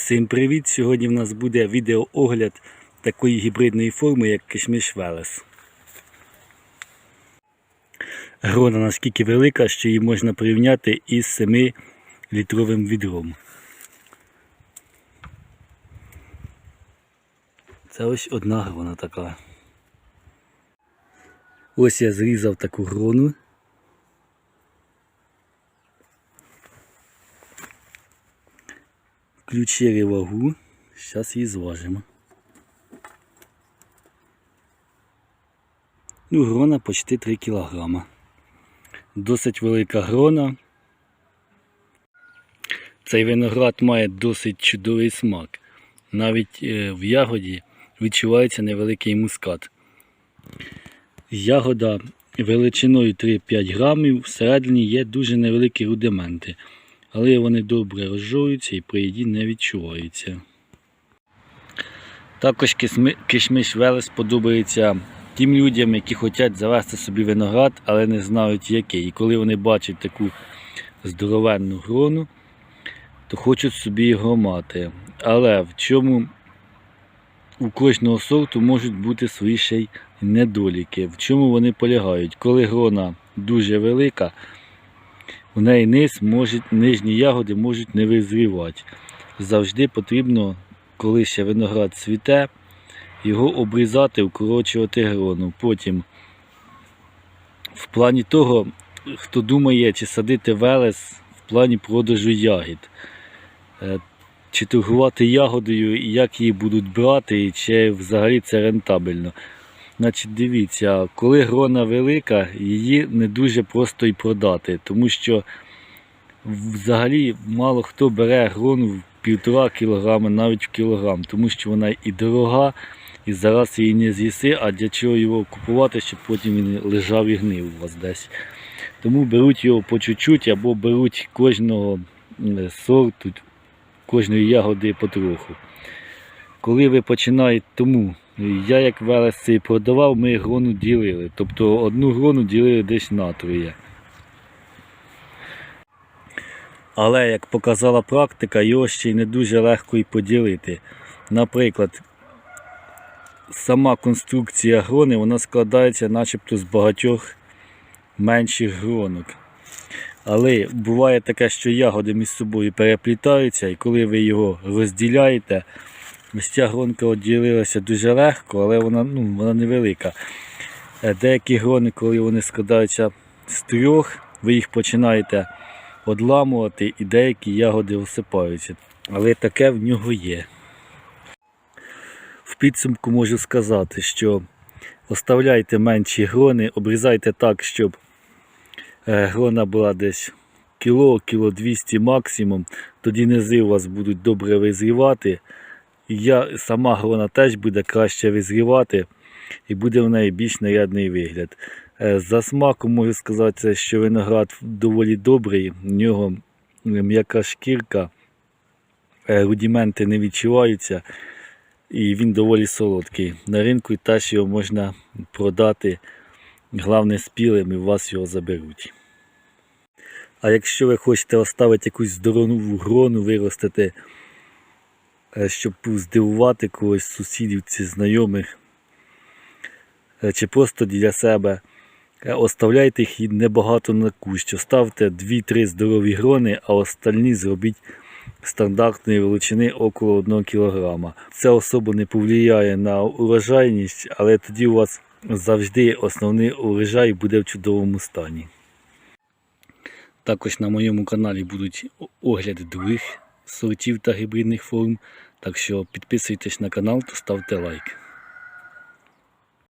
Всім привіт! Сьогодні в нас буде відеоогляд такої гібридної форми, як кишмиш Велес. Грона наскільки велика, що її можна порівняти із 7-літровим відром. Це ось одна грона така. Ось я зрізав таку грону. Включили вагу, зараз її зважимо. Ну, грона почти 3 кг. Досить велика грона. Цей виноград має досить чудовий смак. Навіть е, в ягоді відчувається невеликий мускат. Ягода величиною 3-5 грамів, всередині є дуже невеликі рудименти але вони добре розжовуються і при їді не відчуваються. Також кишмиш Велес подобається тим людям, які хочуть завести собі виноград, але не знають який. І коли вони бачать таку здоровенну грону, то хочуть собі його мати. Але в чому у кожного сорту можуть бути свої ще й недоліки. В чому вони полягають? Коли грона дуже велика, у неї низ може, нижні ягоди можуть не визрівати. Завжди потрібно, коли ще виноград цвіте, його обрізати, укорочувати грону. Потім, в плані того, хто думає, чи садити велес в плані продажу ягід, Е, чи торгувати ягодою, як її будуть брати, і чи взагалі це рентабельно. Значить, дивіться, коли грона велика, її не дуже просто і продати, тому що взагалі мало хто бере грону в півтора кілограма, навіть в кілограм, тому що вона і дорога, і зараз її не з'їси, а для чого його купувати, щоб потім він лежав і гнив у вас десь. Тому беруть його по чуть-чуть або беруть кожного сорту, кожної ягоди потроху. Коли ви починаєте тому, я як велес цей продавав, ми грону ділили. Тобто одну грону ділили десь на троє. Але як показала практика, його ще й не дуже легко і поділити. Наприклад, сама конструкція грони вона складається начебто з багатьох менших гронок. Але буває таке, що ягоди між собою переплітаються, і коли ви його розділяєте, ось ця гронка відділилася дуже легко, але вона, ну, вона невелика. Е, Деякі грони, коли вони складаються з трьох, ви їх починаєте одламувати і деякі ягоди осипаються. Але таке в нього є. В підсумку можу сказати, що оставляйте менші грони, обрізайте так, щоб е, грона була десь кіло, кіло 200 максимум, тоді низи у вас будуть добре визрівати. Я, сама грона теж буде краще визрівати і буде в неї більш нарядний вигляд. Е, За смаком можу сказати, що виноград доволі добрий, в нього м'яка шкірка, е, рудименти не відчуваються і він доволі солодкий. На ринку теж його можна продати, головне спілим і у вас його заберуть. А якщо ви хочете оставити якусь здорову грону, виростити, е, щоб здивувати когось сусідів чи знайомих, е, чи просто для себе, е, оставляйте їх небагато на кущ. Оставте 2-3 здорові грони, а остальні зробіть стандартної величини около 1 кг. Це особо не повлияє на урожайність, але тоді у вас завжди основний урожай буде в чудовому стані. Також на моєму каналі будуть огляди других сортів та гібридних форм. Так що підписуйтесь на канал та ставте лайк.